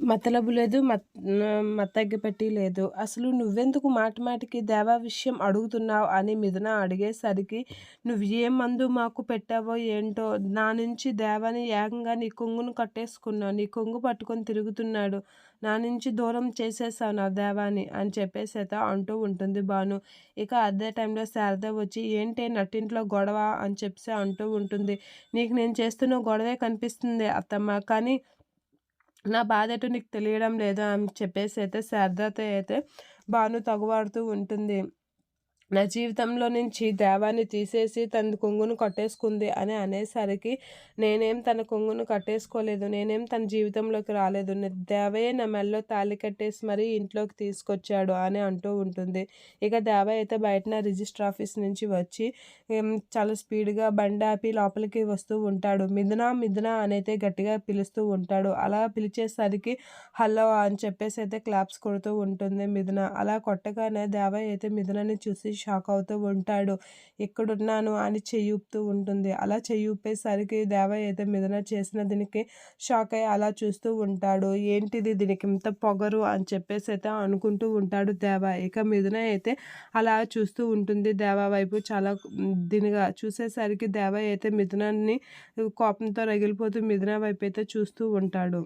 మతలబు లేదు మత్ మత్తెగ్గపెట్టి లేదు. అసలు నువ్వెందుకు మాట మాటికి దేవా విషయం అడుగుతున్నావు అని మిథున అడిగేసరికి నువ్వు ఏ మందు మాకు పెట్టావో ఏంటో నా నుంచి దేవాని ఏకంగా నీ కొంగును కట్టేసుకున్నావు నీ కొంగు పట్టుకొని తిరుగుతున్నాడు నా నుంచి దూరం చేసేసావు నా దేవాని అని చెప్పేసేత అంటూ ఉంటుంది బాను ఇక అదే టైంలో శారద వచ్చి ఏంటి నట్టింట్లో గొడవ? అని చెప్పి అంటూ ఉంటుంది. నీకు నేను చేస్తున్న గొడవే కనిపిస్తుంది అత్తమ్మ కానీ నా బాధ ఎటు నీకు తెలియడం లేదు అని చెప్పేసి అయితే శారదతో అయితే భాను తగువాడుతూ ఉంటుంది. నా జీవితంలో నుంచి దేవాన్ని తీసేసి తన కొంగును కట్టేసుకుంది అని అనేసరికి నేనేం తన కొంగును కట్టేసుకోలేదు నేనేం తన జీవితంలోకి రాలేదు దేవయ్య నా మెల్లో తాళి కట్టేసి మరీ ఇంట్లోకి తీసుకొచ్చాడు అని అంటూ ఉంటుంది. ఇక దేవయ్య అయితే బయటన రిజిస్టర్ ఆఫీస్ నుంచి వచ్చి చాలా స్పీడ్గా బండి ఆపి లోపలికి వస్తూ ఉంటాడు. మిథునా మిథునా అనైతే గట్టిగా పిలుస్తూ ఉంటాడు. అలా పిలిచేసరికి హలో అని చెప్పేసి అయితే క్లాప్స్ కొడుతూ ఉంటుంది మిథున. అలా కొట్టగానే దేవయ్య అయితే మిథునని చూసి షాక్ అవుతూ ఉంటాడు. ఎక్కడున్నాను? అని చెయ్యూపుతూ ఉంటుంది. అలా చెయ్యూపేసరికి దేవ అయితే మీదన చేసిన దీనికి షాక్ అయ్యి అలా చూస్తూ ఉంటాడు. ఏంటిది దీనికి ఇంత పొగరు? అని చెప్పేసి అయితే అనుకుంటూ ఉంటాడు దేవ ఇక మీదన అయితే అలా చూస్తూ ఉంటుంది దేవ వైపు. చాలా దీనిగా చూసేసరికి దేవ అయితే మిథునాన్ని కోపంతో రగిలిపోతూ మిథున వైపు అయితే చూస్తూ ఉంటాడు.